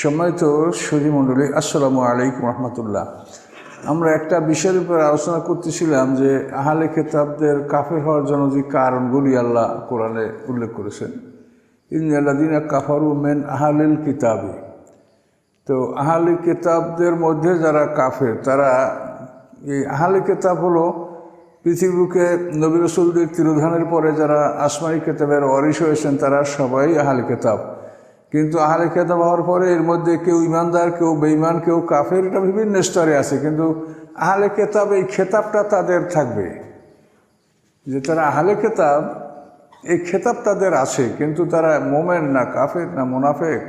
সম্মানিত সুধী মণ্ডলী আসসালামু আলাইকুম রহমতুল্লাহ। আমরা একটা বিষয়ের উপর আলোচনা করতেছিলাম যে আহলে খেতাবদের কাফের হওয়ার জন্য যে কারণগুলি আল্লাহ কোরআনে উল্লেখ করেছেন। ইন্দিনা কাফারু মেন আহালিল কিতাবে। তো আহালি কিতাবদের মধ্যে যারা কাফের, তারা এই আহালি কিতাব হলো পৃথিবীকে নবী রসুলদের তিরোধানের পরে যারা আসমাই কেতাবের অরিস হয়েছেন, তারা সবাই আহালি কেতাব কিন্তু আহালে খেতাব হওয়ার পরে এর মধ্যে কেউ ইমানদার, কেউ বেইমান কেউ কাফের, এটা বিভিন্ন স্তরে আছে। কিন্তু আহলে কেতাব এই খেতাবটা তাদের থাকবে। যে তারা আহলে কেতাব এই খেতাব তাদের আছে, কিন্তু তারা মোমেন না কাফের, না মুনাফেক,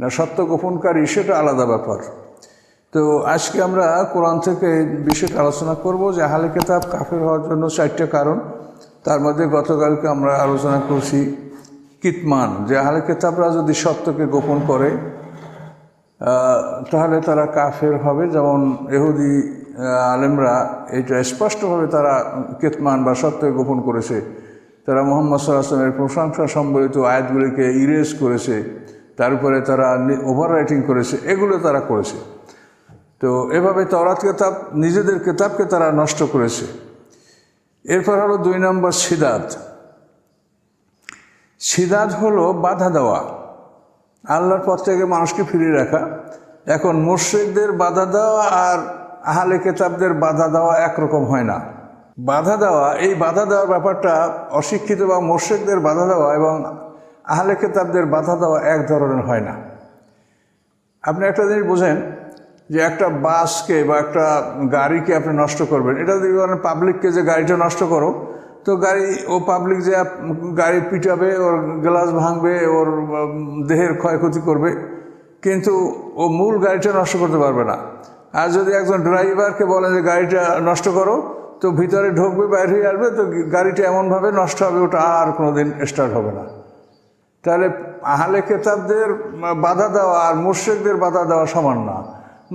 না সত্য গোপনকারী, সেটা আলাদা ব্যাপার। তো আজকে আমরা কোরআন থেকে বিষয়টা আলোচনা করব যে আহলে কেতাব কাফের হওয়ার জন্য চারটে কারণ। তার মধ্যে গতকালকে আমরা আলোচনা করছি কিতমান, যে আহলে কেতাবরা যদি সত্যকে গোপন করে তাহলে তারা কাফের হবে। যেমন এহুদি আলেমরা এটা স্পষ্টভাবে তারা কেতমান বা সত্যকে গোপন করেছে। তারা মোহাম্মদ সাল্লাহামের প্রশংসা সম্বলিত আয়াতগুলিকে ইরেজ করেছে। তারপরে তারা ওভার রাইটিং করেছে। এগুলো তারা করেছে। তো এভাবে তরাত কেতাব, নিজেদের কেতাবকে তারা নষ্ট করেছে। এরপর হলো দুই নম্বর সিদাত। সিদাত হলো বাধা দেওয়া। আল্লাহর পথ থেকে মানুষকে ফিরিয়ে রাখা। এখন মুর্শিকদের বাধা দেওয়া আর আহলে কেতাবদের বাধা দেওয়া একরকম হয় না। বাধা দেওয়া, এই বাধা দেওয়ার ব্যাপারটা অশিক্ষিত বা মোর্শেকদের বাধা দেওয়া এবং আহলে কেতাবদের বাধা দেওয়া এক ধরনের হয় না। আপনি একটা জিনিস বোঝেন যে একটা বাসকে বা একটা গাড়িকে আপনি নষ্ট করবেন। এটা যদি পাবলিককে যে গাড়িটা নষ্ট করো তো গাড়ি, ও পাবলিক যে গাড়ি পিটাবে, ওর গ্লাস ভাঙবে, ওর দেহের ক্ষয়ক্ষতি করবে, কিন্তু ও মূল গাড়িটা নষ্ট করতে পারবে না। আর যদি একজন ড্রাইভারকে বলে যে গাড়িটা নষ্ট করো, তো ভিতরে ঢুকবে, বাইরে হয়ে আসবে, তো গাড়িটা এমনভাবে নষ্ট হবে, ওটা আর কোনো দিন স্টার্ট হবে না। তাহলে আহলে কেতাবদের বাধা দেওয়া আর মোর্শেকদের বাধা দেওয়া সমান না।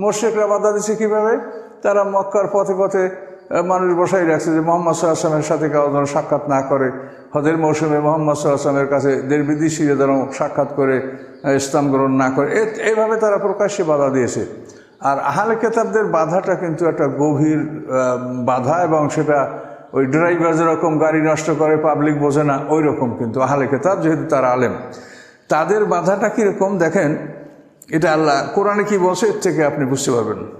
মোর্শেকরা বাধা দিচ্ছে কীভাবে? তারা মক্কার পথে পথে মানুষ বসাই রাখছে যে মোহাম্মদ সাল্লাহামের সাথে কেউ যেন সাক্ষাৎ না করে। হদের মৌসুমে মোহাম্মদ সাল্লাহামের কাছে দের বিদেশিরা যেন সাক্ষাৎ করে ইসলাম গ্রহণ না করে। এইভাবে তারা প্রকাশ্যে বাধা দিয়েছে। আর আহলে কেতাবদের বাধাটা কিন্তু একটা গভীর বাধা এবং সেটা ওই ড্রাইভার যেরকম গাড়ি নষ্ট করে, পাবলিক বোঝে না ওই রকম কিন্তু আহলে কেতাব যেহেতু তারা আলেম। তাদের বাধাটা কীরকম? দেখেন, এটা আল্লাহ কোরআনে কি বলছে? এর থেকে আপনি বুঝতে পারবেন।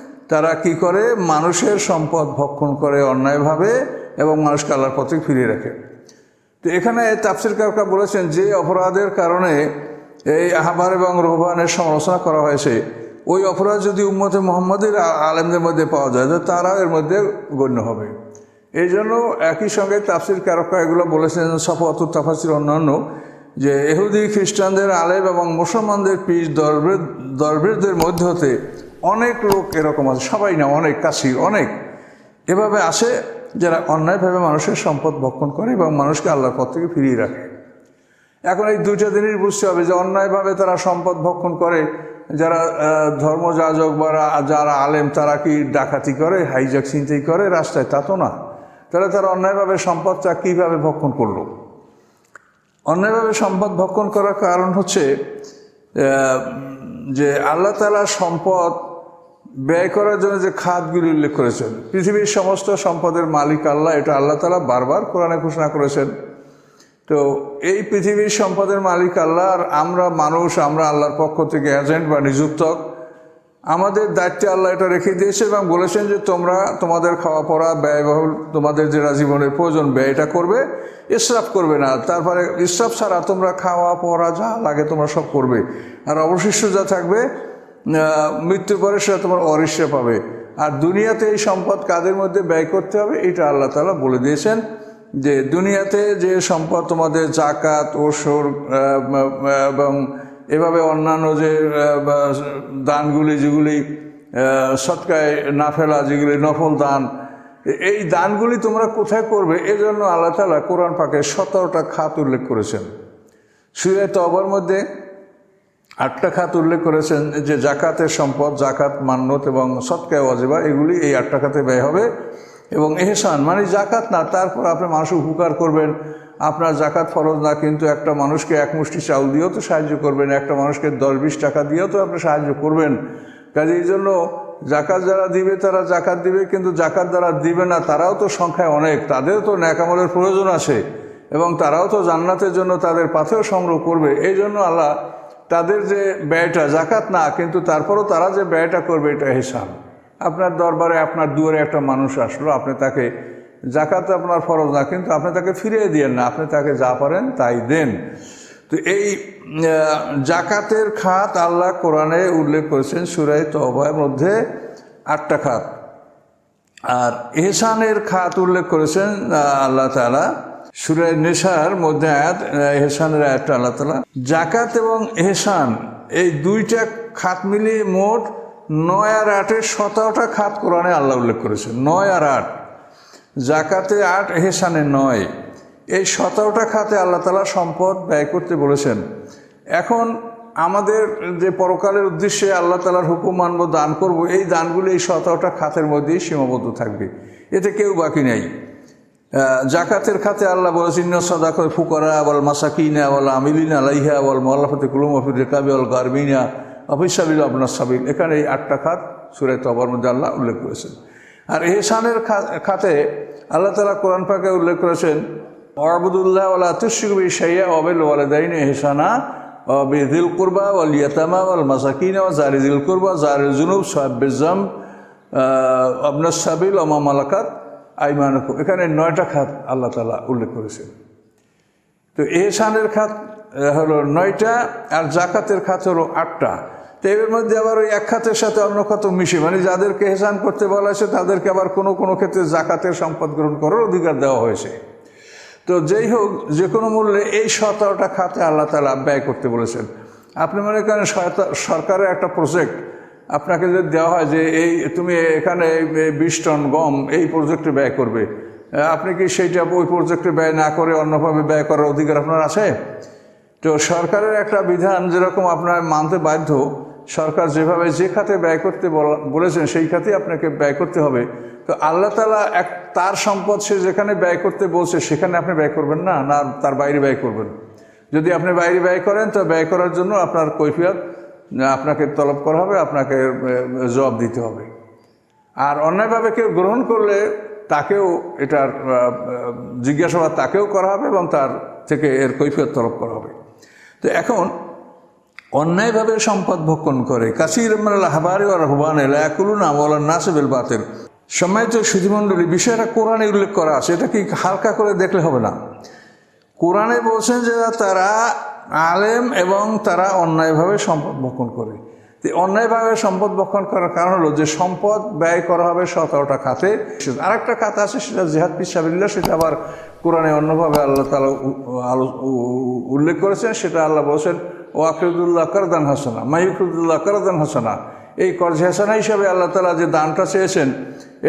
তারা কি করে? মানুষের সম্পদ ভক্ষণ করে অন্যায়ভাবে এবং মানুষকে আল্লাহর পথে ফিরিয়ে রাখে। তো এখানে তাফসির কারকা বলেছেন যে অপরাধের কারণে এই আহবার এবং রোহবানের সমালোচনা করা হয়েছে। ওই অপরাধ যদি উম্মতে মোহাম্মদের আলেমদের মধ্যে পাওয়া যায়, তো তারা এর মধ্যে গণ্য হবে। এই জন্য একই সঙ্গে তাফসির কারকা এগুলো বলেছেন সফত তাফাসির অন্যান্য, যে এহুদি খ্রিস্টানদের আলেম এবং মুসলমানদের পিস দরবের দরবেরদের মধ্যে হতে অনেক লোক এরকম আছে, সবাই না, অনেক কাশির অনেক। এভাবে আসে যারা অন্যায়ভাবে মানুষের সম্পদ ভক্ষণ করে এবং মানুষকে আল্লাহর পথ থেকে ফিরিয়ে রাখে। এখন এই দুইটা জিনিস বুঝতে হবে যে অন্যায়ভাবে তারা সম্পদ ভক্ষণ করে, যারা ধর্মযাজক বা যারা আলেম, তারা কি ডাকাতি করে হাইজাক চিন্তাই করে? রাস্তায় তা তো না। তাহলে তারা অন্যায়ভাবে সম্পদটা কীভাবে ভক্ষণ করল? অন্যায়ভাবে সম্পদ ভক্ষণ করার কারণ হচ্ছে যে আল্লাহ তালা সম্পদ ব্যয় করার জন্য যে খাতগুলি উল্লেখ করেছেন, পৃথিবীর সমস্ত সম্পদের মালিক আল্লাহ, এটা আল্লাহ তালা বারবার কোরআনে ঘোষণা করেছেন। তো এই পৃথিবীর সম্পদের মালিক আল্লাহ আর আমরা মানুষ, আমরা আল্লাহর পক্ষ থেকে এজেন্ট বা নিযুক্তক, আমাদের দায়িত্বে আল্লাহ এটা রেখে দিয়েছে এবং বলেছেন যে তোমরা তোমাদের খাওয়া পড়া ব্যয়বহুল, তোমাদের যেটা জীবনের প্রয়োজন ব্যয়টা করবে, ইসরাফ করবে না। তারপরে ইসরাফ ছাড়া তোমরা খাওয়া পড়া যা লাগে তোমরা সব করবে। আর অবশিষ্ট যা থাকবে মৃত্যুর পরে সেটা তোমার অরিষ্যা পাবে। আর দুনিয়াতে এই সম্পদ কাদের মধ্যে ব্যয় করতে হবে, এটা আল্লাহ তালা বলে দিয়েছেন যে দুনিয়াতে যে সম্পদ তোমাদের জাকাত ওসর এবং এভাবে অন্যান্য যে দানগুলি যেগুলি সৎকায় না ফেলা, যেগুলি নফল দান, এই দানগুলি তোমরা কোথায় করবে? এজন্য আল্লাহ তালা কোরআন পাকে সতেরোটা খাত উল্লেখ করেছেন। সুরে তবর মধ্যে আটটা খাত উল্লেখ করেছেন যে জাকাতের সম্পদ, জাকাত মান্যত এবং সৎকায় অজেবা, এগুলি এই আটটা খাতে ব্যয় হবে। এবং এহসান মানে জাকাত না, তারপর আপনি মানুষের উপকার করবেন। আপনার জাকাত ফরজ না, কিন্তু একটা মানুষকে এক মুষ্টি চাউল দিয়েও তো সাহায্য করবেন, একটা মানুষকে দশ বিশ টাকা দিয়েও তো আপনি সাহায্য করবেন। কাজে এই জন্য জাকাত যারা দিবে, তারা জাকাত দিবে, কিন্তু জাকাত যারা দিবে না, তারাও তো সংখ্যায় অনেক তাদেরও তো ন্যাকামলের প্রয়োজন আছে। এবং তারাও তো জান্নাতের জন্য তাদের পাথেও সংগ্রহ করবে। এই জন্য আল্লাহ তাদের যে ব্যয়টা জাকাত না, কিন্তু তারপরও তারা যে ব্যয়টা করবে, এটা হিসাব। আপনার দরবারে, আপনার দুয়ারে একটা মানুষ আসলো, আপনি তাকে জাকাত আপনার ফরজ না, কিন্তু আপনি তাকে ফিরিয়ে দিয়েন না, আপনি তাকে যা পারেন তাই দেন। তো এই জাকাতের খাত আল্লাহ কোরআনে উল্লেখ করেছেন সুরাই তবার মধ্যে আটটা খাত। আর এহসানের খাত উল্লেখ করেছেন আল্লাহ তালা সুরায় নেশার মধ্যে আয়াত এহসানের আয়াতটা আল্লাহ তালা জাকাত এবং এহসান, এই দুইটা খাত মিলিয়ে মোট নয় আর আটের সতেরোটা খাত কোরআনে আল্লাহ উল্লেখ করেছেন। নয় আর আট। জাকাতে আট, এহসানে নয়। এই সতেরোটা খাতে আল্লাহ তালা সম্পদ ব্যয় করতে বলেছেন। এখন আমাদের যে পরকালের উদ্দেশ্যে আল্লাহ তালার হুকুম মানব দান করব, এই দানগুলি এই সতেরোটা খাতের মধ্যেই সীমাবদ্ধ থাকবে। এতে কেউ বাকি নেই। জাকাতের খাতে আল্লাহ বলেছেন সদা করে ফুকরা বল মাসাকিনা বল আমিলিনা লাইহা বল মোল্লাফতে কুলুম অফির রেকাবি অল গার্মিনা অফিসাবিল আপনার সাবিল এখানে এই আটটা খাত সুরে তবর মধ্যে আল্লাহ উল্লেখ করেছেন। আর এহসানের খাতে আল্লাহ তালা কোরআন পাকে উল্লেখ করেছেন, ওয়াবুদুল্লাহ ওলা তুশিকবি সাইয়া অবেল ওয়ালেদাইন এহসানা বিদিল কুরবা ওয়াল ইয়াতামা ওয়াল মাসাকিনা ওয়া জারিদিল কুরবা, জারিল জুনুব সাহাবিজাম আপনার সাবিল ওমা মালাকাত। আইমানকুম। এখানে নয়টা খাত আল্লাহ তালা উল্লেখ করেছেন। তো এহসানের খাত হলো নয়টা, আর জাকাতের খাত হলো আটটা। তো এর মধ্যে আবার ওই এক খাতের সাথে অন্য খাত মিশে মানে যাদেরকে এহসান করতে বলা হয়েছে, তাদেরকে আবার কোনো কোনো ক্ষেত্রে জাকাতের সম্পদ গ্রহণ করার অধিকার দেওয়া হয়েছে। তো যেই হোক, যে কোনো মূল্যে এই সতেরোটা খাতে আল্লাহ তালা ব্যয় করতে বলেছেন। আপনি মনে করেন সরকার- সরকারের একটা প্রজেক্ট আপনাকে যদি দেওয়া হয় যে এই তুমি এখানে বিশ টন গম এই প্রজেক্টে ব্যয় করবে, আপনি কি সেইটা ওই প্রজেক্টে ব্যয় না করে অন্যভাবে ব্যয় করার অধিকার আপনার আছে? তো সরকারের একটা বিধান যেরকম আপনার মানতে বাধ্য, সরকার যেভাবে যে খাতে ব্যয় করতে বলা- বলেছেন সেই খাতে আপনাকে ব্যয় করতে হবে। তো আল্লাহ তালা এক, তার সম্পদ সে যেখানে ব্যয় করতে বলছে সেখানে আপনি ব্যয় করবেন না না তার বাইরে ব্যয় করবেন। যদি আপনি বাইরে ব্যয় করেন তো ব্যয় করার জন্য আপনার কৈফিয়ত আপনাকে তলব করা হবে, আপনাকে জবাব দিতে হবে। আর অন্যায়ভাবে কেউ গ্রহণ করলে তাকেও এটার জিজ্ঞাসাবাদ তাকেও করা হবে এবং তার থেকে এর কৈফিয়ত তলব করা হবে। তো এখন, অন্যায়ভাবে সম্পদ ভক্ষণ করে, কাসির হাবারি ও রহবান এলাকুলুন নাসেবেল বাতের সম্মানিত সুধিমণ্ডলী, বিষয়টা কোরআনে উল্লেখ করা আছে, এটা কি হালকা করে দেখলে হবে না? কোরআনে বলছেন যে তারা আলেম এবং তারা অন্যায়ভাবে সম্পদ ভক্ষণ করে। অন্যায়ভাবে সম্পদ ভক্ষণ করার কারণ হলো যে সম্পদ ব্যয় করা হবে সতেরোটা খাতে। আরেকটা খাত আছে, সেটা জেহাদ পিসাবিল্লা সেটা আবার কোরআনে অন্যভাবে আল্লাহ তালা উল্লেখ করেছেন, সেটা আল্লাহ বলছেন ও আকিদুল্লাহ করদান হাসানা মাইকুদুল্লাহ করদান হাসানা। এই কর্জ হাসানা হিসাবে আল্লাহ তালা যে দানটা চেয়েছেন,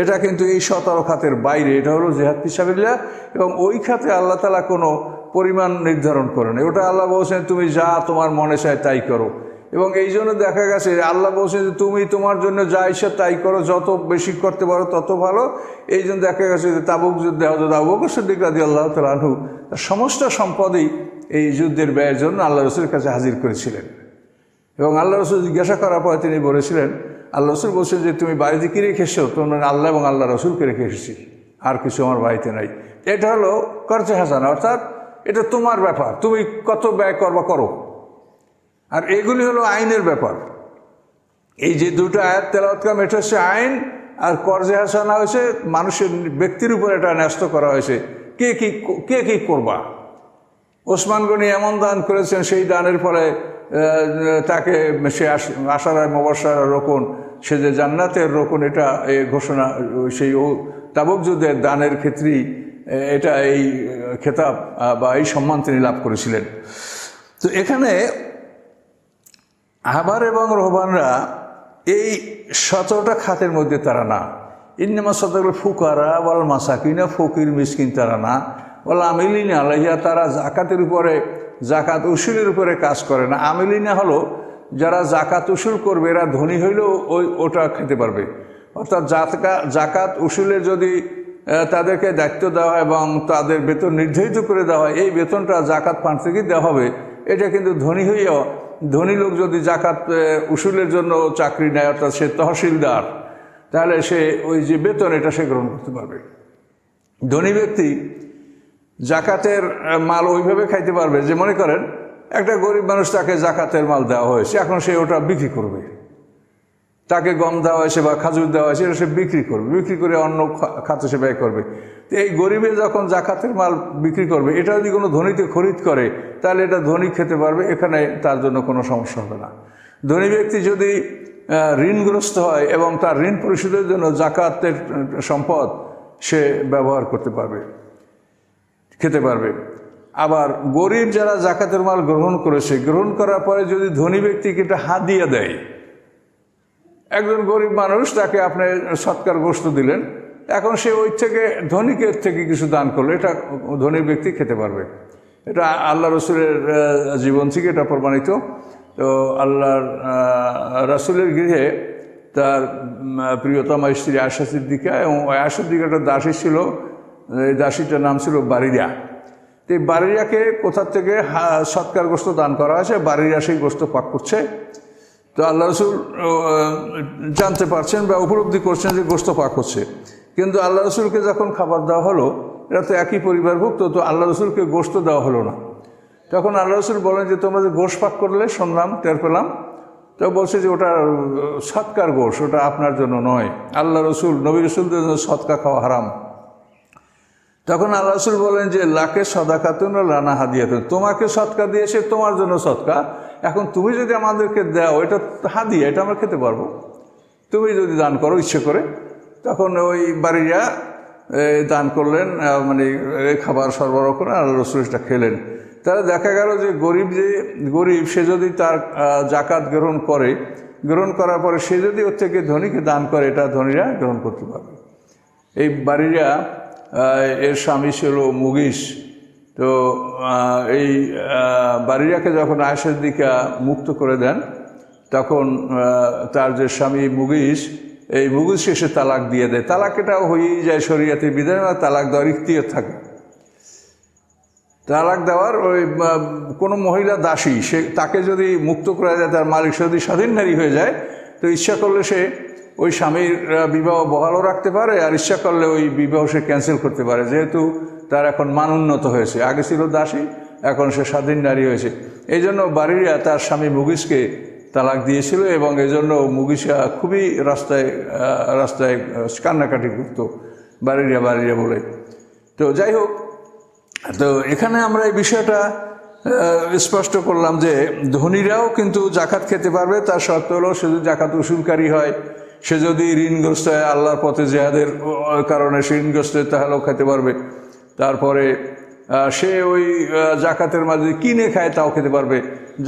এটা কিন্তু এই সতেরো খাতের বাইরে, এটা হলো জেহাদ পিসাবিল্লা এবং ওই খাতে আল্লাহ তালা কোনো পরিমাণ নির্ধারণ করেন ওটা আল্লাহ বলছেন, তুমি যা তোমার মনে চায় তাই করো। এবং এই জন্য দেখা গেছে, আল্লাহ বলছেন যে, তুমি তোমার জন্য যা ইচ্ছা তাই করো, যত বেশি করতে পারো তত ভালো। এই জন্য দেখা গেছে যে, তাবুক যুদ্ধে হজরত আবু বকর রাদি আল্লাহ তালু সমস্ত সম্পদই এই যুদ্ধের ব্যয়ের জন্য আল্লাহ রসুলের কাছে হাজির করেছিলেন। এবং আল্লাহ রসুল জিজ্ঞাসা করার পরে তিনি বলেছিলেন আল্লাহ রসুল বলছেন যে, তুমি বাড়িতে কী রেখে এসছো? তোমরা আল্লাহ এবং আল্লাহ রসুলকে রেখে এসেছি। আর কিছু আমার বাড়িতে নাই। এটা হলো খরচে হাসান, অর্থাৎ এটা তোমার ব্যাপার, তুমি কত ব্যয় করবা করো। আর এগুলি হলো আইনের ব্যাপার। এই যে দুটো আয়াত তেলাওয়াত এটা হচ্ছে আইন, আর কর্জে হাসানা হয়েছে, মানুষের ব্যক্তির উপর এটা ন্যস্ত করা হয়েছে। কে কি কে কি করবা? ওসমান গনি এমন দান করেছেন, সেই দানের ফলে তাকে সে আশারায় মবসার রোকন, সে যে জান্নাতের রোকন, এটা ঘোষণা, সেই তাবক যুদ্ধের দানের ক্ষেত্রেই এটা এই খেতাব বা এই সম্মান তিনি লাভ করেছিলেন। তো এখানে আহবার এবং রোহবানরা এই সতেরোটা খাতের মধ্যে তারা না। ইন্নামা সতগুলো ফুকারা বল মাসাকিনা, ফকির, মিসকিন তারা না। বল আমিলিনা আলাইয়া তারা জাকাতের উপরে জাকাত উসুলের উপরে কাজ করে না। আমিলিনা হলো, যারা জাকাত উসুল করবে, এরা ধনী হইলেও ওই, ওটা খেতে পারবে। অর্থাৎ জাতকা জাকাত উসুলের যদি তাদেরকে দায়িত্ব দেওয়া এবং তাদের বেতন নির্ধারিত করে দেওয়া হয় এই বেতনটা জাকাত ফান্ড থেকে দেওয়া হবে। এটা কিন্তু ধনী হইয়াও, ধনী লোক যদি জাকাত উসুলের জন্য চাকরি নেয়, অর্থাৎ সে তহসিলদার, তাহলে সে ওই যে বেতন, এটা সে গ্রহণ করতে পারবে। ধনী ব্যক্তি জাকাতের মাল ওইভাবে খাইতে পারবে যে, মনে করেন, একটা গরিব মানুষ তাকে জাকাতের মাল দেওয়া হয়েছে এখন সে ওটা বিক্রি করবে। তাকে গম দেওয়া হয়েছে বা খাজুর দেওয়া হয়েছে, এটা সে বিক্রি করবে। বিক্রি করে অন্য খাতে সে ব্যয় করবে। তো এই গরিবে যখন জাকাতের মাল বিক্রি করবে, এটা যদি কোনো ধনীতে খরিদ করে, তাহলে এটা ধনী খেতে পারবে, এখানে তার জন্য কোনো সমস্যা হবে না। ধনী ব্যক্তি যদি ঋণগ্রস্ত হয় এবং তার ঋণ পরিশোধের জন্য জাকাতের সম্পদ সে ব্যবহার করতে পারবে, খেতে পারবে। আবার গরিব যারা জাকাতের মাল গ্রহণ করেছে, গ্রহণ করার পরে যদি ধনী ব্যক্তিকে এটা হাদিয়া দেয় একজন গরিব মানুষ তাকে আপনি সৎকার গোষ্ঠ দিলেন। এখন সে ওই থেকে ধনীকে থেকে কিছু দান করল। এটা ধনী ব্যক্তি খেতে পারবে। এটা আল্লাহ রসুলের জীবন থেকে এটা প্রমাণিত। তো আল্লাহর রসুলের গৃহে তার প্রিয়তমা স্ত্রী আশা সিদ্দিকা এবং আশা সিদ্দিকাটা দাসী ছিল। এই দাসীটার নাম ছিল বারিরা। তো এই বারিরাকে কোথার থেকে, হা- সৎকার গোষ্ঠ দান করা হয়েছে? বারিরা সেই গোষ্ঠ পাক করছে। তো আল্লাহ রসুল জানতে পারছেন বা উপলব্ধি করছেন যে গোস্ত পাক হচ্ছে। কিন্তু আল্লাহ রসুলকে যখন খাবার দেওয়া হলো, এরা তো একই পরিবারভুক্ত, তো আল্লাহ রসুলকে গোস্ত দেওয়া হলো না। তখন আল্লাহ রসুল বলেন যে, তোমরা যে গোশ পাক করলে, শুনলাম, টের পেলাম, তো বলছে যে, ওটা সৎকার গোশ, ওটা আপনার জন্য নয়। আল্লাহ রসুল, নবী রসুলদের জন্য সৎকা খাওয়া হারাম। তখন আল্লাহ রসুল বলেন যে, লাকে সদাকাতুন ও লানা হাদিয়াতুন, তোমাকে সৎকা দিয়েছে, তোমার জন্য সৎকা। এখন তুমি যদি আমাদেরকে দাও, এটা হাদিয়া এটা আমরা খেতে পারব। তুমি যদি দান করো, ইচ্ছে করে, তখন ওই বাড়িরা দান করলেন মানে খাবার সরবরাহ করে আর রসুল সেটা খেলেন। তাহলে দেখা গেল যে গরিব যে, গরিব, সে যদি তার জাকাত গ্রহণ করে, গ্রহণ করার পরে সে যদি ওর থেকে ধনীকে দান করে, এটা ধনীরা গ্রহণ করতে পারবে। এই বাড়িরা এর স্বামী ছিল মুগিস। তো এই আহ, বাড়িরাকে যখন আয়েশের দিকে মুক্ত করে দেন তখন তার যে স্বামী মুগিস এই মুগিসকে সে তালাক দিয়ে দেয়। তালাক এটাও হয়েই যায় শরীয়তে বিধান তালাক দেওয়ার ইখতিয়ার থাকে। তালাক দেওয়ার ওই কোনো মহিলা দাসী সে তাকে যদি মুক্ত করা যায় তার মালিক যদি স্বাধীন নারী হয়ে যায় তো ইচ্ছা করলে সে ওই স্বামীর বিবাহ বহালও রাখতে পারে আর ইচ্ছা করলে ওই বিবাহ সে ক্যান্সেল করতে পারে। যেহেতু তার এখন মান উন্নত হয়েছে। আগে ছিল দাসী, এখন সে স্বাধীন নারী হয়েছে। এই জন্য বাড়িরা তার স্বামী মুগিসকে তালাক দিয়েছিল এবং এই জন্য মুগিসা খুবই রাস্তায় রাস্তায় কান্নাকাটি করতো বাড়িরা বাড়িরা বলে। তো যাই হোক, তো এখানে আমরা এই বিষয়টা স্পষ্ট করলাম যে ধনীরাও কিন্তু জাকাত খেতে পারবে। তার শর্ত হলো সে যদি জাকাত উসুলকারী হয়, সে যদি ঋণগ্রস্ত হয়, আল্লাহর পথে জেহাদের কারণে সে ঋণগ্রস্ত হয়, তাহলেও খেতে পারবে। তারপরে সে ওই জাকাতের মাল যদি কিনে খায় তাও খেতে পারবে।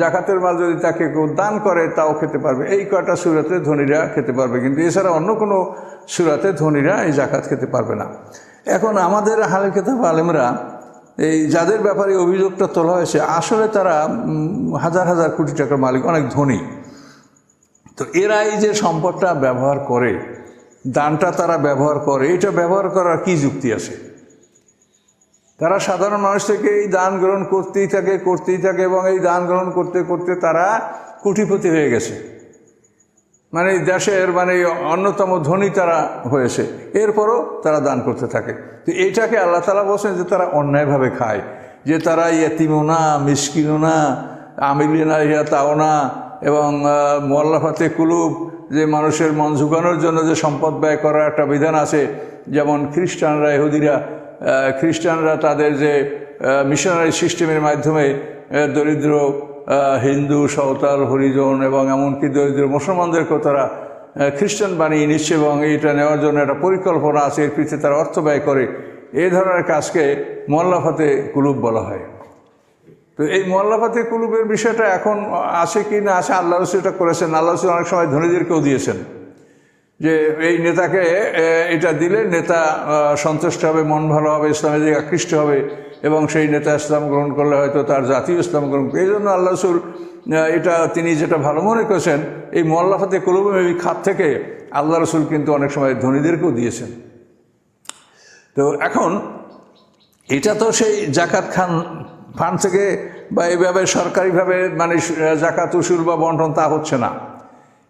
জাকাতের মাল যদি তাকে কেউ দান করে তাও খেতে পারবে। এই কয়টা সুরাতে ধনীরা খেতে পারবে। কিন্তু এছাড়া অন্য কোনো সুরাতে ধনীরা এই জাকাত খেতে পারবে না। এখন আমাদের হালে খেতাব আলেমরা এই যাদের ব্যাপারে অভিযোগটা তোলা হয়েছে, আসলে তারা হাজার হাজার কোটি টাকার মালিক, অনেক ধনী। তো এরা এই যে সম্পদটা ব্যবহার করে, দানটা তারা ব্যবহার করে, এটা ব্যবহার করার কি যুক্তি আছে? তারা সাধারণ মানুষ থেকে এই দান গ্রহণ করতেই থাকে করতেই থাকে এবং এই দান গ্রহণ করতে করতে তারা কোটিপতি হয়ে গেছে। মানে দেশের মানে অন্যতম ধনী তারা হয়েছে। এরপরও তারা দান করতে থাকে। তো এটাকে আল্লাহ তালা বলছেন যে তারা অন্যায়ভাবে খায়। যে তারা ইয়েতিমও না মিসকিনও না আমিলিনা ইয়া তাও না এবং মোয়াল্লাফাতে কুলুব, যে মানুষের মন ঝুঁকানোর জন্য যে সম্পদ ব্যয় করার একটা বিধান আছে, যেমন খ্রিস্টানরা, ইহুদিরা খ্রিস্টানরা তাদের যে মিশনারি সিস্টেমের মাধ্যমে দরিদ্র হিন্দু, সাঁওতাল, হরিজন এবং এমনকি দরিদ্র মুসলমানদেরকেও তারা খ্রিস্টান বানিয়ে নিচ্ছে এবং এটা নেওয়ার জন্য একটা পরিকল্পনা আছে। এর পিছিয়ে তারা অর্থ ব্যয় করে। এই ধরনের কাজকে মোল্লাফাতে কুলুব বলা হয়। তো এই মোয়াল্লাফাতে কুলুবের বিষয়টা এখন আছে কি না আছে আল্লাহ রসুল এটা করেছেন। আল্লাহ রসুল অনেক সময় ধনীদেরকেও দিয়েছেন। যে এই নেতাকে এটা দিলে নেতা সন্তুষ্ট হবে, মন ভালো হবে, ইসলামের দিকে আকৃষ্ট হবে এবং সেই নেতা ইসলাম গ্রহণ করলে হয়তো তার জাতীয় ইসলাম গ্রহণ এই জন্য আল্লাহ রসুল এটা তিনি যেটা ভালো মনে করেছেন, এই মোয়াল্লাফাতে কুলুব এই খাত থেকে আল্লাহ রসুল কিন্তু অনেক সময় ধনীদেরকেও দিয়েছেন। তো এখন, এটা তো সেই জাকাত খান, ফান্ড থেকে বা এইভাবে সরকারিভাবে মানে জাকাত উসুল বা বন্টন তা হচ্ছে না।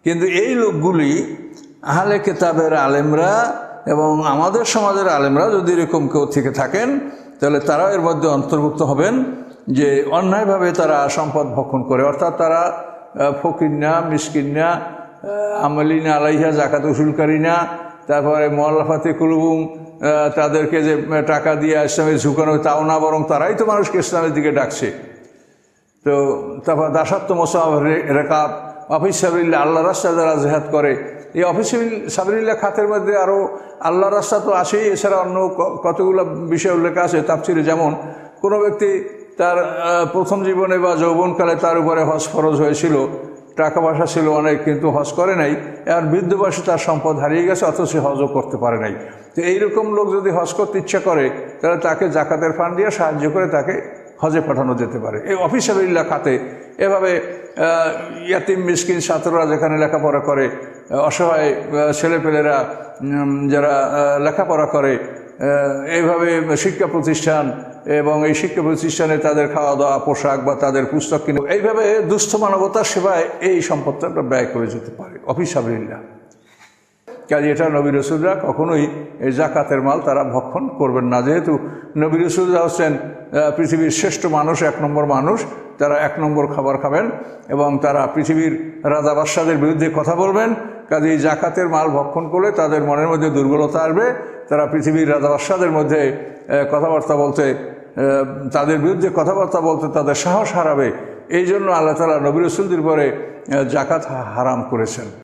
কিন্তু এই লোকগুলি আহলে কেতাবের আলেমরা এবং আমাদের সমাজের আলেমরা যদি এরকম কেউ থেকে থাকেন তাহলে তারাও এর মধ্যে অন্তর্ভুক্ত হবেন যে অন্যায়ভাবে তারা সম্পদ ভক্ষণ করে। অর্থাৎ তারা আহ, ফকির না না আমলিনা আলাইহা জাকাত উসুলকারী না তারপরে মোয়াল্লাফাতে কুলুবুম তাদেরকে যে টাকা দিয়ে ইসলামে ঝুঁকানো তাও না বরং তারাই তো মানুষকে ইসলামের দিকে ডাকছে। তো তারপর দাসত্ব মোসাফ রেকাব অফিস সাবিল্লা আল্লাহ রাস্তা যারা জেহাদ করে এই অফিস সাবিল্লা খাতের মধ্যে আরও আল্লাহ রাস্তা তো আছেই, এছাড়া অন্য কতগুলো বিষয় উল্লেখ আছে তাপসিরে যেমন, কোনো ব্যক্তি তার প্রথম জীবনে বা যৌবনকালে তার উপরে হজ ফরজ হয়েছিল, টাকা পয়সা ছিল অনেক, কিন্তু হজ করে নাই, এখন বৃদ্ধ বয়সে তার সম্পদ হারিয়ে গেছে, অথচ সে হজও করতে পারে নাই। তো এইরকম লোক যদি হজ করতে ইচ্ছা করে, তাহলে তাকে জাকাতের ফান্ড দিয়ে সাহায্য করে তাকে হজে পাঠানো যেতে পারে। এই অফিসাবিল্লা খাতে এভাবে ইয়াতিম, মিসকিন, ছাত্ররা যেখানে লেখাপড়া করে অসহায় ছেলেপেলেরা যারা লেখাপড়া করে এইভাবে শিক্ষা প্রতিষ্ঠান এবং এই শিক্ষা প্রতিষ্ঠানে তাদের খাওয়া দাওয়া পোশাক বা তাদের পুস্তক কিনে, এইভাবে দুস্থ মানবতার সেবায় এই সম্পদটা ব্যয় করে যেতে পারে। অফিসাবিল্লা কাজে এটা নবী রসুলরা কখনোই এই জাকাতের মাল তারা ভক্ষণ করবেন না। যেহেতু নবী রসুলরা হচ্ছেন পৃথিবীর শ্রেষ্ঠ মানুষ, এক নম্বর মানুষ তারা এক নম্বর খাবার খাবেন এবং তারা পৃথিবীর রাজা বাদশাদের বিরুদ্ধে কথা বলবেন কাজে এই জাকাতের মাল ভক্ষণ করলে তাদের মনের মধ্যে দুর্বলতা আসবে। তারা পৃথিবীর রাজা বাদশাদের মধ্যে কথাবার্তা বলতে তাদের বিরুদ্ধে কথাবার্তা বলতে তাদের সাহস হারাবে। এই জন্য আল্লাহ তালা নবী রসুলদের পরে জাকাত হারাম করেছেন।